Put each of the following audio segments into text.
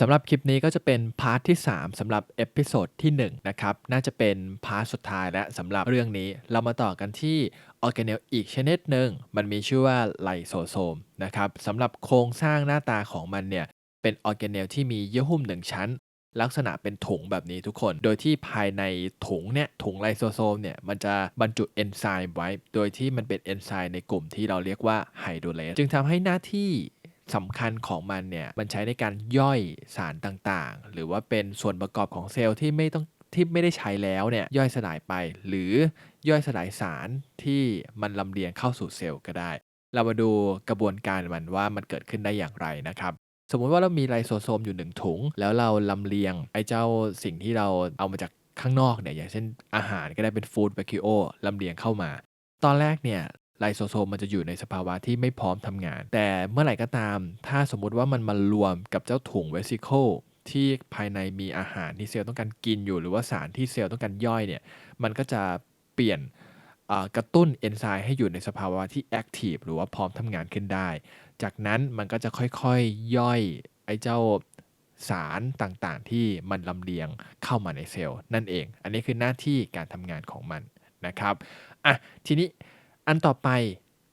สำหรับคลิปนี้ก็จะเป็นพาร์ทที่ 3สำหรับเอพิโซดที่1นะครับน่าจะเป็นพาร์ทสุดท้ายและสำหรับเรื่องนี้เรามาต่อกันที่ออร์แกเนลอีกชนิดหนึ่งมันมีชื่อว่าไลโซโซมนะครับสำหรับโครงสร้างหน้าตาของมันเนี่ยเป็นออร์แกเนลที่มีเยื่อหุ้มหนึ่งชั้น ลักษณะเป็นถุงแบบนี้ทุกคน โดยที่ภายในถุงเนี่ยถุงไลโซโซมเนี่ยมันจะบรรจุเอนไซม์ไว้ โดยที่มันเป็นเอนไซม์ในกลุ่มที่เราเรียกว่าไฮโดรเลสจึงทำให้หน้าที่ สำคัญของมันเนี่ยมันใช้ในการย่อยสารต่างๆ หรือว่าเป็นส่วนประกอบของเซลล์ที่ไม่ต้องที่ไม่ได้ใช้แล้วเนี่ยย่อยสลายไป หรือย่อยสลายสารที่มันลำเลียงเข้าสู่เซลล์ก็ได้ เรามาดูกระบวนการมันว่ามันเกิดขึ้นได้อย่างไรนะครับสมมติว่าเรามีไลโซโซมอยู่หนึ่งถุง แล้วเราลำเลียงไอ้เจ้าสิ่งที่เราเอามาจากข้างนอกเนี่ยอย่างเช่นอาหารก็ได้เป็นฟู้ดแบคทีโอลำเลียงเข้ามา ตอนแรกเนี่ย ไลโซโซมมันจะอยู่ในสภาวะที่ไม่พร้อมทำงาน แต่เมื่อไหร่ก็ตาม ถ้าสมมุติว่ามันมารวมกับเจ้าถุงเวสิเคิลที่ภายในมีอาหารที่เซลล์ต้องการกินอยู่หรือว่าสารที่เซลล์ต้องการย่อยเนี่ยมันก็จะเปลี่ยนกระตุ้นเอนไซม์ให้อยู่ในสภาวะที่แอคทีฟหรือว่าพร้อมทำงานขึ้นได้ จากนั้นมันก็จะค่อยๆย่อยไอ้เจ้าสารต่างๆ ที่มันลำเลียงเข้ามาในเซลล์นั่นเอง อันนี้คือหน้าที่การทำงานของมันนะครับอะทีนี้ อันต่อไป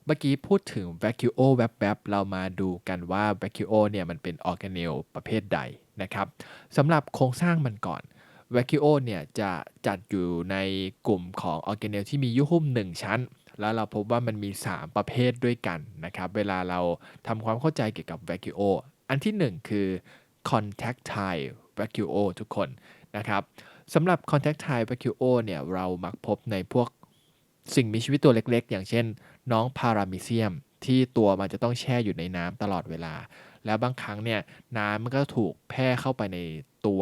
เมื่อกี้พูดถึง vacuo แวบๆ เรามาดูกันว่า vacuo เนี่ยมันเป็นออร์แกเนลประเภทใดนะครับสำหรับโครงสร้างมันก่อน vacuo เนี่ยจะจัดอยู่ในกลุ่มของออร์แกเนลที่มียุหุ้ม 1 ชั้น แล้วเราพบว่ามันมี 3 ประเภทด้วยกันนะครับ เวลาเราทำความเข้าใจเกี่ยวกับ vacuo อันที่ 1 คือ contactile vacuo ทุกคนนะครับสำหรับ contactile vacuo เนี่ยเรามักพบในพวก สิ่งมีชีวิตตัวเล็กๆ อย่างเช่น น้องพารามิเซียม ที่ตัวมันจะต้องแช่อยู่ในน้ำตลอดเวลา แล้วบางครั้งเนี่ยน้ำมันก็ถูกแพร่เข้าไปในตัว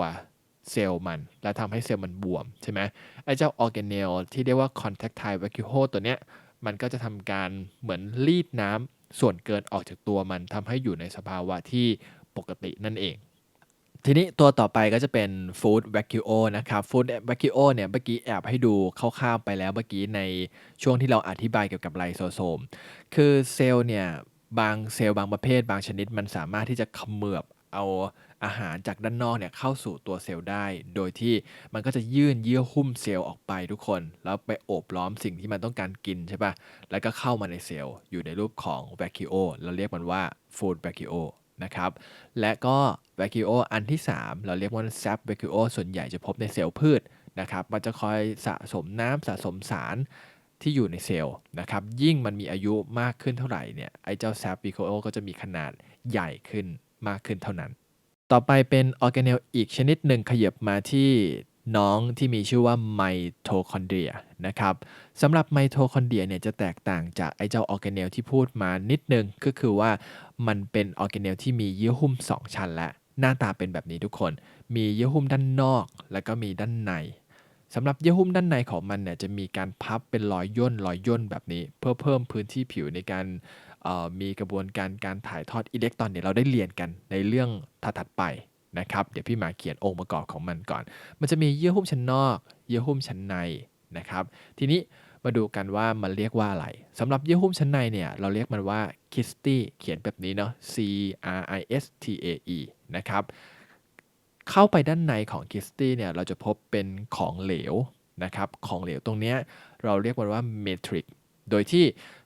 เซลล์มัน แล้วทำให้เซลล์มันบวมใช่ไหมไอ้เจ้าออร์แกเนลที่เรียกว่า contactile vacuole ตัวเนี้ยมันก็จะทำการเหมือนรีดน้ำส่วนเกินออกจากตัวมันทำให้อยู่ในสภาวะที่ปกตินั่นเอง ทีนี้ตัวต่อไปก็จะเป็น Food Vacuo นะครับ Food Vacuo เนี่ยเมื่อกี้แอบให้ดูคร่าวๆไปแล้วเมื่อกี้ในช่วงที่เราอธิบายเกี่ยวกับไลโซโซม คือเซลล์เนี่ยบางเซลล์บางประเภท บางชนิดมันสามารถที่จะขมือบเอาอาหารจากด้านนอกเนี่ยเข้าสู่ตัวเซลล์ได้ โดยที่มันก็จะยื่นเยื่อหุ้มเซลล์ออกไปทุกคน แล้วไปโอบล้อมสิ่งที่มันต้องการกินใช่ปะแล้วก็เข้ามาในเซลล์อยู่ในรูปของ vacuo เราเรียกมันว่า food vacuo นะครับ และก็แวคิโออันที่ 3 เราเรียกว่าแซปแวคิโอส่วนใหญ่จะพบในเซลล์พืชนะครับ มันจะคอยสะสมน้ำสะสมสารที่อยู่ในเซลล์นะครับ ยิ่งมันมีอายุมากขึ้นเท่าไหร่เนี่ย ไอ้เจ้าแซปแวคิโอก็จะมีขนาดใหญ่ขึ้นมากขึ้นเท่านั้น ต่อไปเป็นออร์แกเนลอีกชนิดหนึ่งขยับมาที่ น้องที่มีชื่อว่าไมโทคอนเดรียนะครับสำหรับไมโทคอนเดรียเนี่ยจะแตกต่างจากไอเจ้าออร์แกเนลที่พูดมานิดนึง ก็คือว่ามันเป็นออร์แกเนลที่มีเยื่อหุ้ม 2 ชั้นและ หน้าตาเป็นแบบนี้ทุกคน มีเยื่อหุ้มด้านนอก แล้วก็มีด้านในสำหรับเยื่อหุ้มด้านในของมันเนี่ยจะมีการพับเป็นรอยย่นรอยย่นแบบนี้ เพื่อเพิ่มพื้นที่ผิวในการมีกระบวนการการถ่ายทอดอิเล็กตรอนเนี่ยเราได้เรียนกันในเรื่องถัดไป นะครับ เดี๋ยวพี่มาเขียนองค์ประกอบของมันก่อน มันจะมีเยื่อหุ้มชั้นนอก เยื่อหุ้มชั้นในนะครับ ทีนี้มาดูกันว่ามันเรียกว่าอะไร สำหรับเยื่อหุ้มชั้นในเนี่ยเราเรียกมันว่าคิสตี้เขียนแบบนี้เนาะ C R I S T A E นะครับ เข้าไปด้านในของคิสตี้เนี่ยเราจะพบเป็นของเหลวนะครับ ของเหลวตรงนี้เราเรียกมันว่าเมทริก โดยที่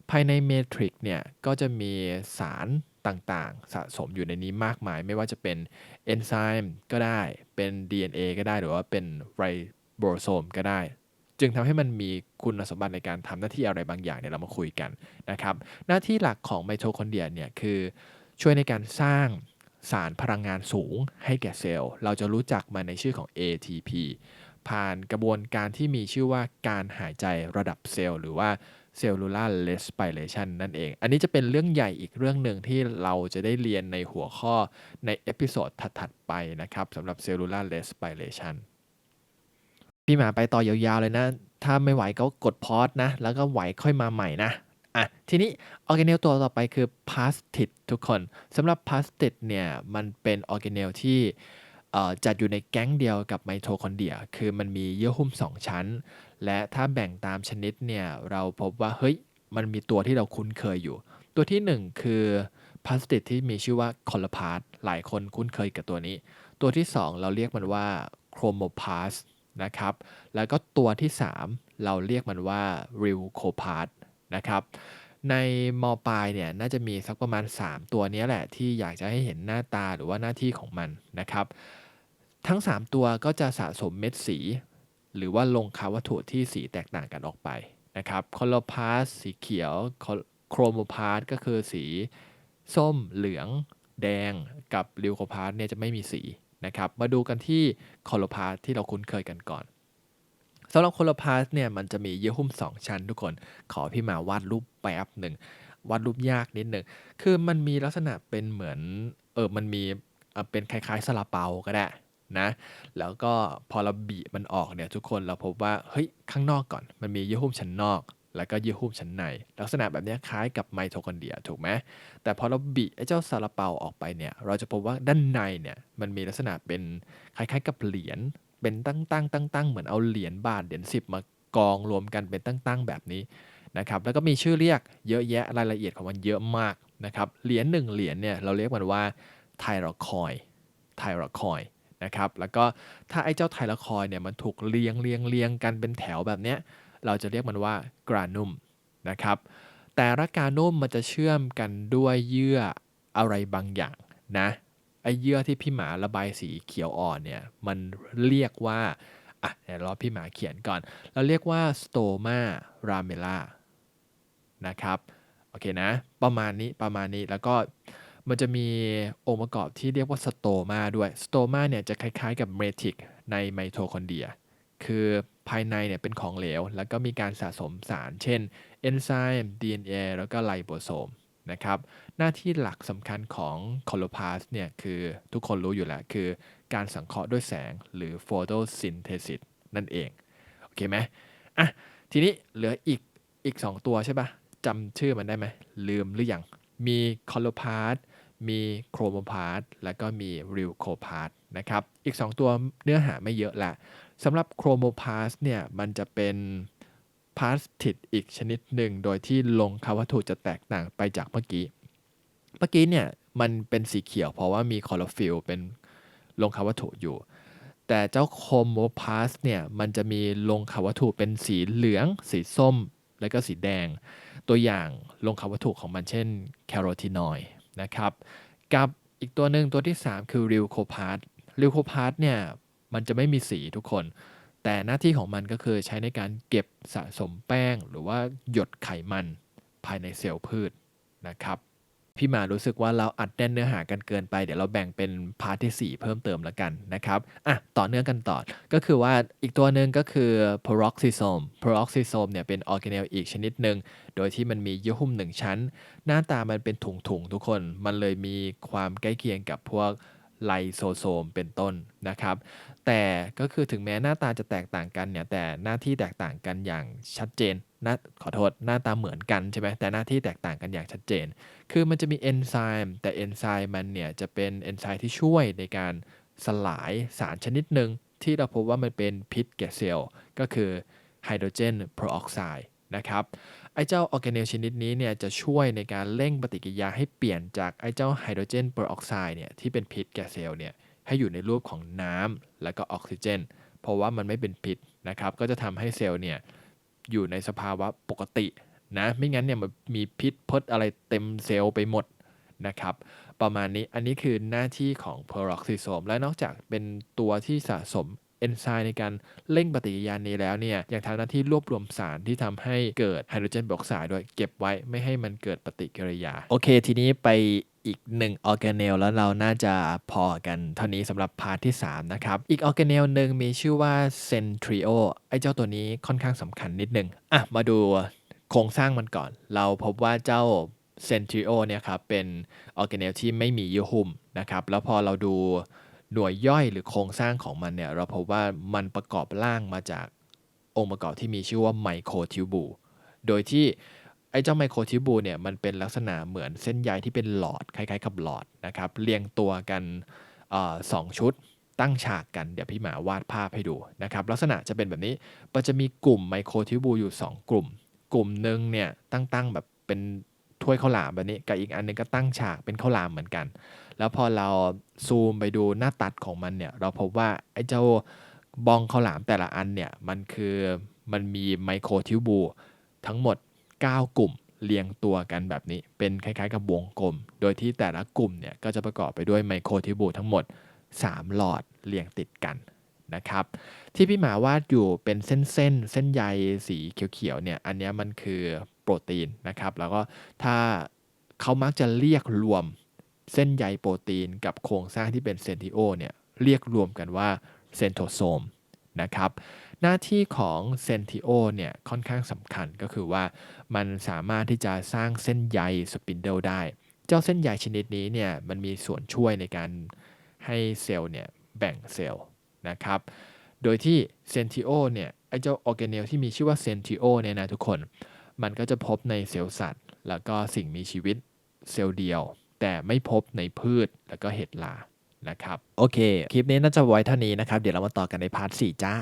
ภายในเมทริกเนี่ยก็จะมีสาร ต่างๆ สะสมอยู่ในนี้มากมาย ไม่ว่าจะเป็นเอนไซม์ก็ได้เป็น DNA ก็ได้หรือว่าเป็นไรโบโซมก็ได้ จึงทำให้มันมีคุณสมบัติในการทำหน้าที่อะไรบางอย่างเนี่ยเรามาคุยกันนะครับ หน้าที่หลักของไมโทคอนเดรียเนี่ยคือช่วยในการสร้างสารพลังงานสูงให้แก่เซลล์ เราจะรู้จักมันในชื่อของ ATP ผ่านกระบวนการที่มีชื่อว่าการหายใจระดับเซลล์ หรือว่า เซลลูลาร์เลสปิเรชันนั่นเอง อันนี้จะเป็นเรื่องใหญ่อีกเรื่องหนึ่งที่เราจะได้เรียนในหัวข้อในเอพิโซดถัดๆไปนะครับสำหรับเซลลูลาร์เลสปิเรชันพี่หมาไปต่อยาวๆเลยนะ ถ้าไม่ไหวก็กดพอสนะ แล้วก็ไหวค่อยมาใหม่นะอะทีนี้ออร์แกเนลตัวต่อไปคือพาสติดทุกคนสำหรับพาสติดเนี่ยมันเป็นออร์แกเนลที่จัดอยู่ในแก๊งเดียวกับไมโทคอนเดรีย คือมันมีเยื่อหุ้ม 2 ชั้น และถ้าแบ่งตามชนิดเนี่ยเราพบว่าเฮ้ยมันมีตัวที่เราคุ้นเคยอยู่ ตัวที่ 1 คือพลาสติกที่มีชื่อว่าคอลพาร์ตหลายคนคุ้นเคยกับตัวนี้ ตัวที่ 2 เราเรียกมันว่า chromopast นะครับแล้วก็ตัวที่ 3 เราเรียกมันว่า rilcopast นะครับในมปลายเนี่ยน่าจะมีสักประมาณ 3 ตัวนี้แหละที่อยากจะให้เห็นหน้าตาหรือว่าหน้าที่ของมันนะครับ ทั้ง 3 ตัวก็จะสะสมเม็ดสี หรือว่าลงคาวัตถุที่สีแตกต่างกันออกไปนะครับคอลพาสสีเขียวโครโมพาสก็คือสีส้มเหลืองแดงกับลิวโคพาสเนี่ยจะไม่มีสีนะครับมาดูกันที่คอลพาสที่เราคุ้นเคยกันก่อนสำหรับคอลพาสเนี่ยมันจะมีเยื่อหุ้ม 2 ชั้นทุกคน ขอพี่มาวาดรูปแป๊บหนึ่งวาดรูปยากนิดหนึ่งคือมันมีลักษณะเป็นเหมือนเออมันมีเป็นคล้ายๆสลาเปาก็ได้ นะแล้วก็พอเราบีมันออกเนี่ยทุกคนเราพบว่าเฮ้ยข้างนอกก่อน มันมีเยื่อหุ้มชั้นนอก แล้วก็เยื่อหุ้มชั้นใน ลักษณะแบบนี้คล้ายกับไมโทคอนเดรียถูกไหมแต่พอเราบีไอ้เจ้าซาลาเปาออกไปเนี่ยเราจะพบว่าด้านในเนี่ยมันมีลักษณะเป็นคล้ายๆกับเหรียญเป็นตั้งตั้งตั้งตั้งเหมือนเอาเหรียญบาทเหรียญสิบมากองรวมกันเป็นตั้งตั้งแบบนี้นะครับแล้วก็มีชื่อเรียกเยอะแยะรายละเอียดของมันเยอะมากนะครับเหรียญหนึ่งเหรียญเนี่ยเราเรียกมันว่าไทรคอยไทรคอย นะครับ แล้วก็ถ้าไอ้เจ้าไทละคอยเนี่ยมันถูกเรียงเรียงเรียงกันเป็นแถวแบบเนี้ย เราจะเรียกมันว่ากรานุมนะครับ แต่ละกรานุมมันจะเชื่อมกันด้วยเยื่ออะไรบางอย่างนะไอ้เยื่อที่พี่หมาระบายสีเขียวอ่อนเนี่ยมันเรียกว่าอะเดี๋ยวรอพี่หมาเขียนก่อน เราเรียกว่าสโตมาราเมล่านะครับ โอเคนะ ประมาณนี้ประมาณนี้แล้วก็ มันจะมีองค์ประกอบที่เรียกว่าสโตมาด้วยสโตมาเนี่ยจะคล้ายๆกับเมทิกในไมโทคอนเดรีย คือภายในเนี่ยเป็นของเหลว แล้วก็มีการสะสมสาร เช่นเอนไซม์ DNA แล้วก็ไลโบโซมนะครับหน้าที่หลักสำคัญของคอโลพาสเนี่ยคือทุกคนรู้อยู่แล้ว คือการสังเคราะห์ด้วยแสงหรือโฟโตซินเทซิสนั่นเอง โอเคไหมอะทีนี้เหลืออีกอีก 2 ตัวใช่ปะจำชื่อมันได้ไหม ลืมหรือยังมีคอโลพาส มีโครโมพาร์ตแล้วก็มีริวโคพาร์ตนะครับ อีก 2 ตัวเนื้อหาไม่เยอะละสำหรับโครโมพาร์ตเนี่ยมันจะเป็นพาสติดอีกชนิดหนึ่ง โดยที่ลงคาวัตถุจะแตกต่างไปจากเมื่อกี้ เมื่อกี้เนี่ยมันเป็นสีเขียวเพราะว่ามีคอโรฟิลเป็นลงคาวัตถุอยู่ แต่เจ้าโครโมพาสเนี่ยมันจะมีลงคาวัตถุเป็นสีเหลือง สีส้ม และก็สีแดง ตัวอย่างลงคาวัตถุของมันเช่นแคโรทีนอย นะครับ กับอีกตัวหนึ่งตัวที่ 3 คือริวโคพาร์ตริวโคพาร์ตเนี่ยมันจะไม่มีสีทุกคน แต่หน้าที่ของมันก็คือใช้ในการเก็บสะสมแป้ง หรือว่าหยดไขมันภายในเซลล์พืชนะครับ พี่มารู้สึกว่าเราอัดแน่นเนื้อหากันเกินไป เดี๋ยวเราแบ่งเป็นพาร์ทที่ 4 เพิ่มเติมแล้วกันนะครับอะต่อเนื่องกันต่อ ก็คือว่าอีกตัวหนึ่งก็คือ peroxisome peroxisome เนี่ยเป็นออร์แกเนลอีกชนิดหนึ่งโดยที่มันมีเยื่อหุ้มหนึ่งชั้น หน้าตามันเป็นถุงๆทุกคน มันเลยมีความใกล้เคียงกับพวก ไลโซโซมเป็นต้นนะครับ แต่ก็คือถึงแม้หน้าตาจะแตกต่างกันเนี่ยแต่หน้าที่แตกต่างกันอย่างชัดเจนนะขอโทษหน้าตาเหมือนกันใช่ไหมแต่หน้าที่แตกต่างกันอย่างชัดเจน คือมันจะมีเอนไซม์แต่เอนไซม์มันเนี่ยจะเป็นเอนไซม์ที่ช่วยในการสลายสารชนิดหนึ่งที่เราพบว่ามันเป็นพิษแก่เซลล์ก็คือไฮโดรเจนโปรออกไซด์นะครับ ไอ้เจ้าออร์แกเนลชนิดนี้เนี่ยจะช่วยในการเร่งปฏิกิริยาให้เปลี่ยนจากไอ้เจ้าไฮโดรเจนโปอร์ออกไซด์เนี่ยที่เป็นพิษแก่เซลล์เนี่ยให้อยู่ในรูปของน้ำและก็ออกซิเจน เพราะว่ามันไม่เป็นพิษนะครับก็จะทำให้เซลล์เนี่ยอยู่ในสภาวะปกตินะไม่งั้นเนี่ยมันมีพิษพดอะไรเต็มเซลล์ไปหมดนะครับประมาณนี้อันนี้คือหน้าที่ของเพอร์อกซิโซมและนอกจากเป็นตัวที่สะสม เอนไซม์ในการเร่งปฏิกิริยานี้แล้วเนี่ยยังทำหน้าที่รวบรวมสารที่ทำให้เกิดไฮโดรเจนบอกไซด์ด้วยเก็บไว้ไม่ให้มันเกิดปฏิกิริยา โอเค ทีนี้ไปอีกหนึ่งออร์แกเนลแล้วเราน่าจะพอกันเท่านี้สำหรับพาร์ทที่ 3 นะครับ อีกออร์แกเนลหนึ่งมีชื่อว่าเซนทริโอไอเจ้าตัวนี้ค่อนข้างสำคัญนิดนึงอะมาดูโครงสร้างมันก่อน เราพบว่าเจ้าเซนทริโอเนี่ยครับเป็นออร์แกเนลที่ไม่มีเยื่อหุ้มนะครับ แล้วพอเราดู หน่วยย่อยหรือโครงสร้างของมันเนี่ยเราพบว่ามันประกอบร่างมาจากองค์ประกอบที่มีชื่อว่าไมโครทิวบูโดยที่ไอ้เจ้าไมโครทิวบูเนี่ยมันเป็นลักษณะเหมือนเส้นใยที่เป็นหลอดคล้ายๆ กับหลอดนะครับเรียงตัวกันสองชุดตั้งฉากกันเดี๋ยวพี่หมาวาดภาพให้ดูนะครับลักษณะจะเป็นแบบนี้มันจะมีกลุ่มไมโครทิวบูอยู่ 2 กลุ่ม กลุ่มหนึ่งเนี่ยตั้งๆแบบเป็น ถ้วยข้าวหลามแบบนี้กับอีกอันหนึงก็ตั้งฉากเป็นข้าวหลามเหมือนกัน แล้วพอเราซูมไปดูหน้าตัดของมันเนี่ยเราพบว่าไอ้เจ้าบองข้าวหลามแต่ละอันเนี่ยมันคือมันมีไมโครทิวบูทั้งหมด 9 กลุ่มเรียงตัวกันแบบนี้เป็นคล้ายๆ กับวงกลม โดยที่แต่ละกลุ่มเนี่ยก็จะประกอบไปด้วยไมโครทิวบูทั้งหมด 3 หลอดเรียงติดกัน นะครับ ที่พี่หมาวาดอยู่เป็นเส้นเส้นเส้นใยสีเขียวๆเนี่ยอันนี้มันคือโปรตีนนะครับ แล้วก็ถ้าเขามักจะเรียกรวมเส้นใยโปรตีนกับโครงสร้างที่เป็นเซนทิโอเนี่ยเรียกรวมกันว่าเซนโทโซมนะครับหน้าที่ของเซนทิโอเนี่ยค่อนข้างสำคัญก็คือว่ามันสามารถที่จะสร้างเส้นใยสปินเดิลได้ เจ้าเส้นใยชนิดนี้เนี่ยมันมีส่วนช่วยในการให้เซลล์เนี่ยแบ่งเซลล์ นะครับ โดยที่เซนทิโอเนี่ยไอ้เจ้าออร์แกเนลที่มีชื่อว่าเซนทิโอเนี่ยนะทุกคน มันก็จะพบในเซลล์สัตว์ แล้วก็สิ่งมีชีวิตเซลล์เดียว แต่ไม่พบในพืชแล้วก็เห็ดลานะครับ โอเค คลิปนี้น่าจะไว้เท่านี้นะครับ เดี๋ยวเรามาต่อกันในพาร์ท 4 จ้า